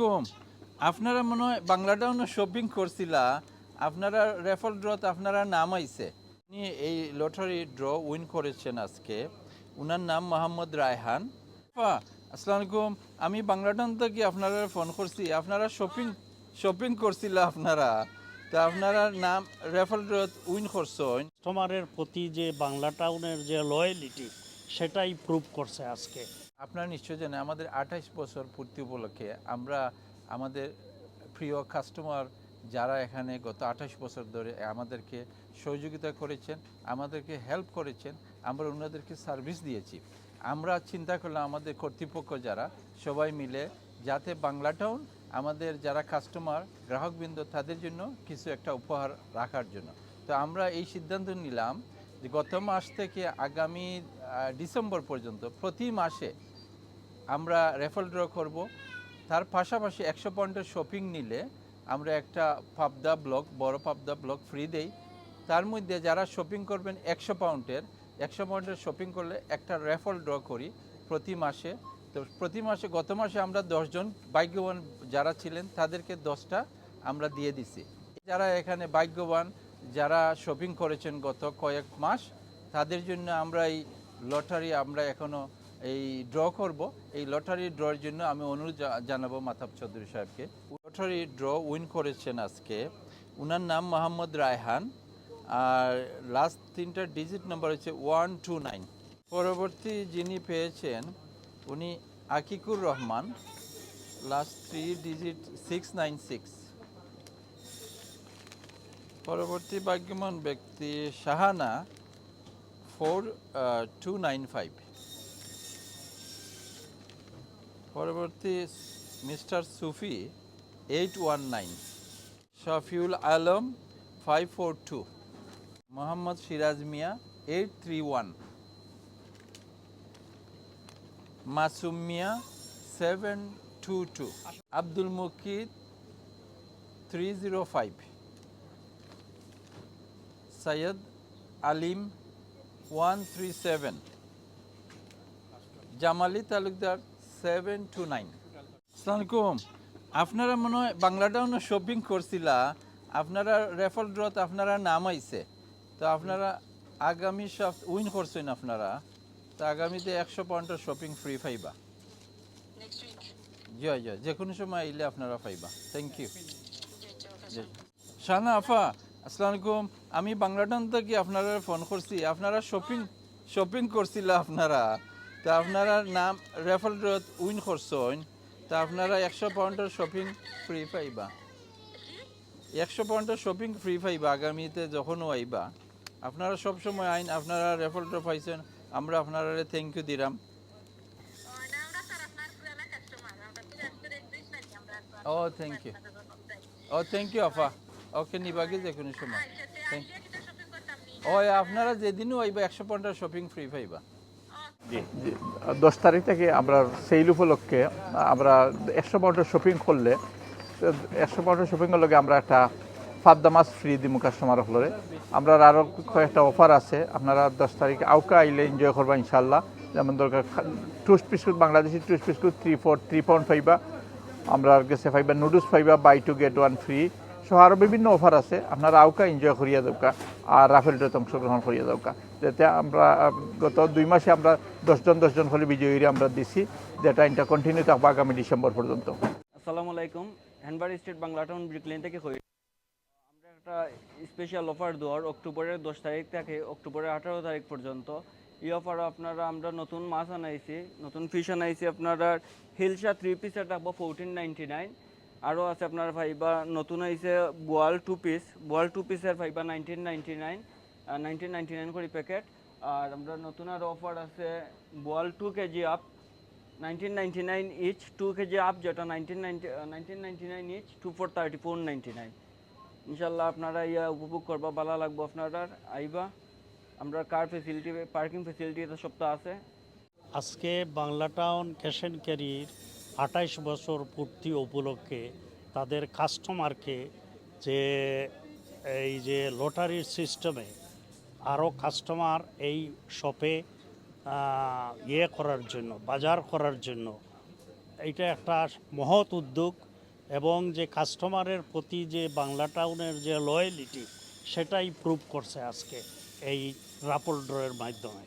আলাইকুম। আপনারা মনে হয় বাংলাটাউনে শপিং করছিলা, আপনারা রেফার ড্রতে আপনারা নাম আইছে। উনি এই লটারি ড্র উইন করেছেন আজকে। উনার নাম মোহাম্মদ রায়হান। আসসালামু আলাইকুম। আমি বাংলাটাউন থেকে আপনারা ফোন করছি, আপনারা শপিং শপিং করছিলা আপনারা। তা আপনারা নাম রেফার ড্রত উইন করছেন। কাস্টমারের প্রতি যে বাংলা টাউনের যে লয়ালিটি সেটাই প্রুভ করছে আজকে। আপনারা নিশ্চয় জানেন, আমাদের আঠাইশ বছর পূর্তি উপলক্ষে আমরা আমাদের প্রিয় কাস্টমার যারা এখানে গত আঠাশ বছর ধরে আমাদেরকে সহযোগিতা করেছেন, আমাদেরকে হেল্প করেছেন, আমরা ওনাদেরকে সার্ভিস দিয়েছি। আমরা চিন্তা করলাম, আমাদের কর্তৃপক্ষ যারা, সবাই মিলে যাতে বাংলা টাউন আমাদের যারা কাস্টমার গ্রাহকবৃন্দ, তাদের জন্য কিছু একটা উপহার রাখার জন্য। তো আমরা এই সিদ্ধান্ত নিলাম যে গত মাস থেকে আগামী ডিসেম্বর পর্যন্ত প্রতি মাসে আমরা রেফাল ড্র করব। তার পাশাপাশি একশো পয়েন্টের শপিং নিলে আমরা একটা পাবদা ব্লক বড় পাবদা ব্লক ফ্রি দেই। তার মধ্যে যারা শপিং করবেন একশো পাউন্ডের একশো পাউন্ডের শপিং করলে একটা রেফাল ড্র করি প্রতি মাসে। তো প্রতি মাসে, গত মাসে আমরা দশজন ভাগ্যবান যারা ছিলেন তাদেরকে দশটা আমরা দিয়ে দিছি। যারা এখানে ভাগ্যবান, যারা শপিং করেছেন গত কয়েক মাস, তাদের জন্য আমরা এই লটারি আমরা এখনও এই ড্র করব। এই লটারি ড্রর জন্য আমি অনুরোধ জানাব মাতাব চৌধুরী সাহেবকে। লটারি ড্র উইন করেছেন আজকে। উনার নাম মোহাম্মদ রায়হান। আর লাস্ট তিনটা ডিজিট নাম্বার হচ্ছে ওয়ান টু নাইন পরবর্তী যিনি পেয়েছেন, উনি Akikur Rahman. Last three digit six nine six পরবর্তী ভাগ্যবান ব্যক্তি Shahana four two nine five পরবর্তী mister Sufi eight one nine, Shafiul Alam five four two, Mohammad Siraj Mia eight three one, Masum Mia seven two two, Abdul Mukid three zero five, Syed Alim one three seven, Jamali Talukdar seven two nine আসসালামাইকুম আপনারা মনে হয় বাংলাটাউনে shopping করছিলা আপনারা refer ড্রত আপনারা নাম আইছে। তো আপনারা আগামী সপ্তাহ উইন করছেন আপনারা। তো আগামীতে একশো পয়েন্টের শপিং ফ্রি পাইবা। জয় জয়। যে কোনো সময় আইলে আপনারা পাইবা। থ্যাংক ইউ শানা আফা আসসালামু আলাইকুম। আমি বাংলাটাউন থেকে আপনারা ফোন করছি? আপনারা শপিং শপিং করছিলা আপনারা। তা আপনারা নাম রেফার ড্রত উইন করছেন তা আপনারা একশো পাউন্ডের শপিং ফ্রি পাইবা। একশো পাউন্ডের শপিং ফ্রি পাইবা আগামীতে যখনও আইবা। আপনারা সব সময় আইন আপনারা রেফার ড্র পাইছেন আমরা আপনারা থ্যাংক ইউ দিলাম ও, ও থ্যাংক ইউ ও থ্যাংক ইউ আফা। ওকে নিবাগে যে কোনো সময়? ওই আপনারা যেদিনও আইবা একশো পঞ্চাশ শপিং ফ্রি পাইবা। দশ তারিখ থেকে আমরা সেল উপলক্ষে আমরা একশো পাউন্ডের শপিং করলে, একশো পাউন্ডের শপিংয়ের লগে আমরা একটা ফাদ্দা মাছ ফ্রি দিমু কাস্টমার হলরে। আমরা আরও কয়েকটা অফার আছে। আপনারা দশ তারিখ আউকা আইলে এনজয় করবা ইনশাল্লাহ যেমন দরকার toast biscuit Bangladeshi toast biscuit three four three pound পাইবা আমরা গেছে পাইবা নুডলস পাইবা buy two get one free সহ আরও বিভিন্ন অফার আছে। আপনারা আউকা এনজয় করিয়া দৌকা আর রাফেল ড্রোতে অংশগ্রহণ করিয়া দৌকা যাতে আমরা গত দুই মাসে আমরা দশজন দশজন হলে বিজয়ীরা আমরা দিছি। যেটা এটা কন্টিনিউ থাকব আগামী ডিসেম্বর পর্যন্ত। আসসালামু আলাইকুম। Hanbury street Bangla town Brick Lane থেকে কই আমরা একটা স্পেশাল অফার দেওয়ার অক্টোবরের দশ তারিখ থেকে অক্টোবরের আঠারো তারিখ পর্যন্ত। এই অফার আপনারা, আমরা নতুন মাছ আনাইছি, নতুন ফিশ আনাইছি আপনারা হিলসা থ্রি পিসের রাখব ফোরটিন নাইনটি নাইন আরও আছে আপনার ভাইবা নতুন আইছে বোয়াল টু পিস বোয়াল টু পিসের viva nineteen ninety nine nineteen ninety nine করে প্যাকেট আর আমরা নতুন আরও অফার আছে বোয়াল two KG up 1999 each 2 kg up যেটা 1990 1999 ইচ 2 for 34.99 ইনশাল্লাহ আপনারা ইয়া উপভোগ করবা, ভালো লাগবো আপনারা আইবা, আমরা কার ফেসিলিটি পার্কিং ফেসিলিটি এটা সব তো আছে। আজকে বাংলা টাউন ক্যাশ অ্যান্ড ক্যারির আঠাইশ বছর পূর্তি উপলক্ষে তাদের কাস্টমারকে যে এই যে লটারির সিস্টেমে আরও কাস্টমার এই শপে ইয়ে করার জন্য, বাজার করার জন্য, এইটা একটা মহৎ উদ্যোগ এবং যে কাস্টমারের প্রতি যে বাংলা টাউনের যে লয়ালিটি সেটাই প্রুভ করছে আজকে এই রাপল ড্রয়ের মাধ্যমে।